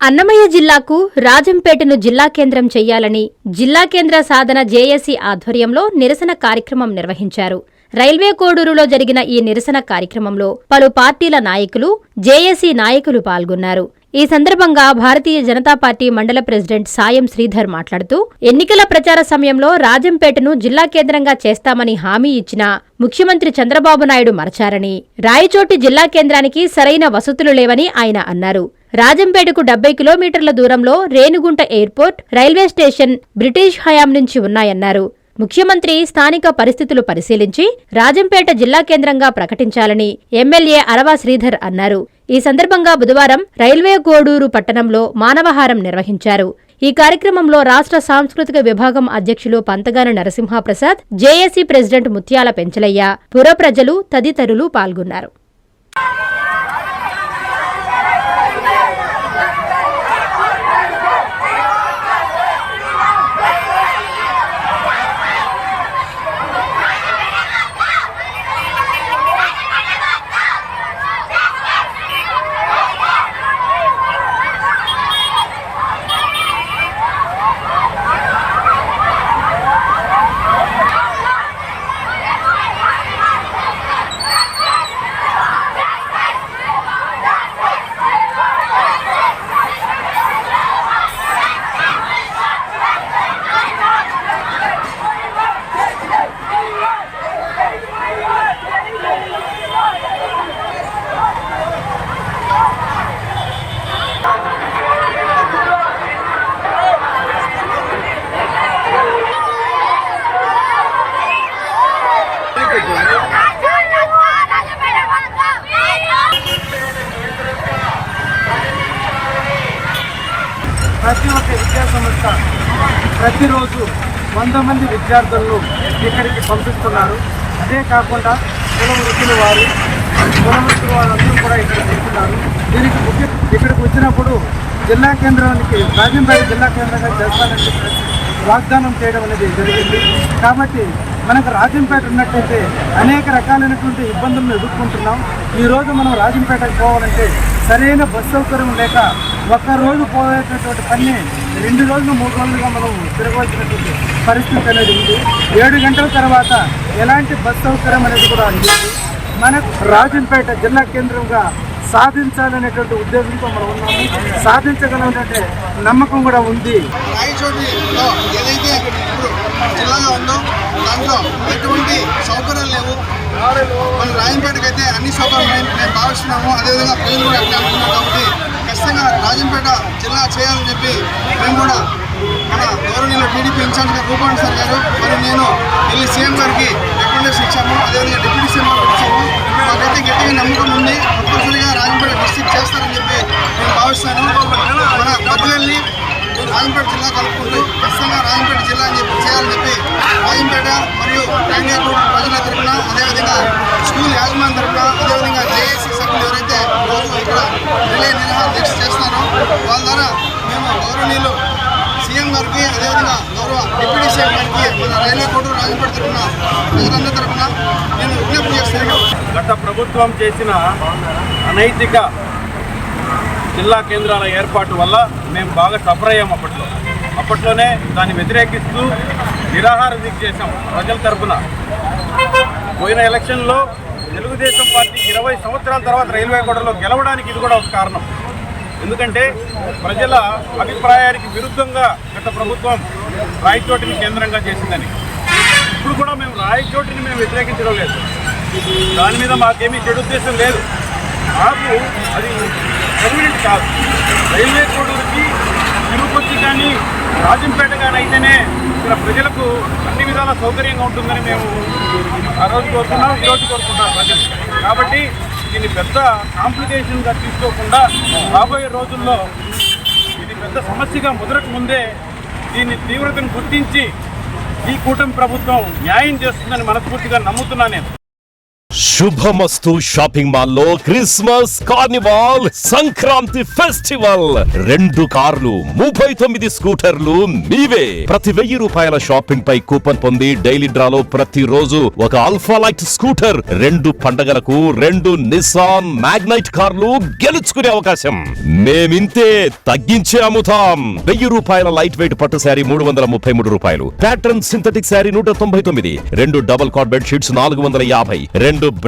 అన్నమయ్య జిల్లాకు రాజంపేటను జిల్లా కేంద్రం చేయాలని జిల్లా కేంద్ర సాధన జేఏసీ ఆధ్వర్యంలో నిరసన కార్యక్రమం నిర్వహించారు. రైల్వే కోడూరులో జరిగిన ఈ నిరసన కార్యక్రమంలో పలు పార్టీల నాయకులు జేఏసీ నాయకులు పాల్గొన్నారు. ఈ సందర్భంగా భారతీయ జనతా పార్టీ మండల ప్రెసిడెంట్ సాయం శ్రీధర్ మాట్లాడుతూ ఎన్నికల ప్రచార సమయంలో రాజంపేటను జిల్లా కేంద్రంగా చేస్తామని హామీ ఇచ్చిన ముఖ్యమంత్రి చంద్రబాబు నాయుడు మరచారని రాయచోటి జిల్లా కేంద్రానికి సరైన వసతులు లేవని ఆయన అన్నారు. రాజంపేటకు డెబ్బై కిలోమీటర్ల దూరంలో Renigunta airport railway station British హయాం నుంచి ఉన్నాయన్నారు. ముఖ్యమంత్రి స్థానిక పరిస్థితులు పరిశీలించి రాజంపేట జిల్లా కేంద్రంగా ప్రకటించాలని ఎమ్మెల్యే అరవా శ్రీధర్ అన్నారు. ఈ సందర్భంగా బుధవారం రైల్వే కోడూరు పట్టణంలో మానవహారం నిర్వహించారు. ఈ కార్యక్రమంలో రాష్ట్ర సాంస్కృతిక విభాగం అధ్యక్షులు పంతగాని నరసింహప్రసాద్ జేఏసీ ప్రెసిడెంట్ ముత్యాల పెంచలయ్య పుర ప్రజలు తదితరులు పాల్గొన్నారు. ప్రతి ఒక్క విద్యా సంస్థ ప్రతిరోజు వంద మంది విద్యార్థులను ఇక్కడికి పంపిస్తున్నారు. అదే కాకుండా కుల వృత్తుల వారు కుల వృత్తుల వారందరూ కూడా ఇక్కడ చేస్తున్నారు. దీనికి ముఖ్య ఇక్కడికి వచ్చినప్పుడు జిల్లా కేంద్రానికి రాజంపేట జిల్లా కేంద్రంగా చేస్తానని వాగ్దానం చేయడం అనేది జరిగింది. కాబట్టి మనకు రాజంపేట ఉన్నట్టయితే అనేక రకాలైనటువంటి ఇబ్బందులను ఎదుర్కొంటున్నాం. ఈరోజు మనం రాజంపేటకు పోవాలంటే సరైన బస్సు సౌకర్యం లేక ఒక్క రోజు పోయేటటువంటి పని రెండు రోజులు మూడు రోజులుగా మనం తిరగవలసినటువంటి పరిస్థితి అనేది ఉంది. ఏడు గంటల తర్వాత ఎలాంటి బస్సు సౌకర్యం అనేది కూడా లేదు. మనకు రాజంపేట జిల్లా కేంద్రంగా సాధించాలనేటువంటి ఉద్దేశంతో మనం ఉన్నాము. సాధించగలమంటే నమ్మకం కూడా ఉంది. రాయచోటిలో ఏదైతే ఇప్పుడు జిల్లాలో ఉందో దాంట్లో ఎటువంటి సౌకర్యాలు లేవు. మన రాజంపేటకైతే అయితే అన్ని సౌకర్యాలు మేము భావిస్తున్నాము. అదేవిధంగా ప్రజలు కూడా అట్లా అనుకున్నాం కాబట్టి ఖచ్చితంగా రాజంపేట జిల్లా చేయాలని చెప్పి మేము కూడా మన గౌరవనీయులు టీడీపీ ఇన్ఛార్జ్గా రూపాణి సార్ గారు మరి నేను వెళ్ళి సీఎం గారికి రికమెండేషన్ ఇచ్చాము. అదేవిధంగా డిప్యూటీ సీఎం గారికి ఇచ్చాము. మాకైతే గట్టిగా నమ్మకం ఉంది. తప్పనిసరిగా రాజంపేట జిల్లా కలుపుకుంటూ ఖచ్చితంగా రాజంపేట జిల్లా అని చెప్పి చేయాలని చెప్పి రాజంపేట మరియు రంగేపూర్ ప్రజల తరఫున అదేవిధంగా స్కూల్ యాజమాన్య తరఫున అదేవిధంగా జేఏసీ సభ్యులు ఎవరైతే రోజు ఇక్కడ రిలే నిర్వహణ దీక్ష చేస్తున్నారో వాళ్ళ ద్వారా మేము గౌరవనీయులు సీఎం గారికి అదేవిధంగా గౌరవ డిప్యూటీ సీఎం గారికి మన రైల్వే కోర్టు రాజంపేట తరఫున ప్రజలందరి తరఫున నేను విజ్ఞప్తి చేస్తున్నాను గత ప్రభుత్వం చేసిన అనైతిక జిల్లా కేంద్రాల ఏర్పాటు వల్ల మేము బాగా సఫర్ అయ్యాం అప్పట్లో. అప్పట్లోనే దాన్ని వ్యతిరేకిస్తూ నిరాహార దీక్ష చేశాం ప్రజల తరఫున పోయిన ఎలక్షన్లో తెలుగుదేశం పార్టీ ఇరవై సంవత్సరాల తర్వాత రైల్వే కోటలో గెలవడానికి ఇది కూడా ఒక కారణం. ఎందుకంటే ప్రజల అభిప్రాయానికి విరుద్ధంగా గత ప్రభుత్వం రాయచోటిని కేంద్రంగా చేసిందని. ఇప్పుడు కూడా మేము రాయచోటిని మేము వ్యతిరేకించడం లేదు. దాని మీద మాకేమీ చెడు ఉద్దేశం లేదు. మాకు అది కన్వీనియంట్ కాదు. రైల్వే కోడూరుకి తిరుపతి కానీ రాజంపేట కానీ అయితేనే ఇక్కడ ప్రజలకు అన్ని విధాల సౌకర్యంగా ఉంటుందని మేము ఆ రోజు కోరుకున్నాం ఈ రోజు కోరుకుంటున్నాం ప్రజలు. కాబట్టి దీన్ని పెద్ద కాంప్లికేషన్గా తీసుకోకుండా రాబోయే రోజుల్లో ఇది పెద్ద సమస్యగా ముదరక ముందే దీని తీవ్రతను గుర్తించి ఈ కూటమి ప్రభుత్వం న్యాయం చేస్తుందని మనస్ఫూర్తిగా నమ్ముతున్నాను నేను. శుభమస్తు షాపింగ్ మాల్లో క్రిస్మస్ కార్నివాల్ సంక్రాంతి ఫెస్టివల్. రెండు కార్లు ముప్పై తొమ్మిది స్కూటర్లు మీవే ప్రతి వెయ్యి రూపాయల షాపింగ్ పై కూపన్ పొంది డైలీ డ్రాలో ప్రతి రోజు ఒక అల్ఫా లైట్ స్కూటర్ రెండు పండగలకు రెండు నిసాన్ మ్యాగ్నైట్ కార్లు గెలుచుకునే అవకాశం. మేమింతే తగ్గించే అమ్ముతాం. వెయ్యి రూపాయల లైట్ వెయిట్ పట్టు శారీ మూడు వందల ముప్పై మూడు రూపాయలు. ప్యాటర్న్ సింథటిక్ శారీ నూట తొంభై తొమ్మిది. రెండు డబుల్ కార్డ్ బెడ్ షీట్స్ నాలుగు వందల యాభై. రెండు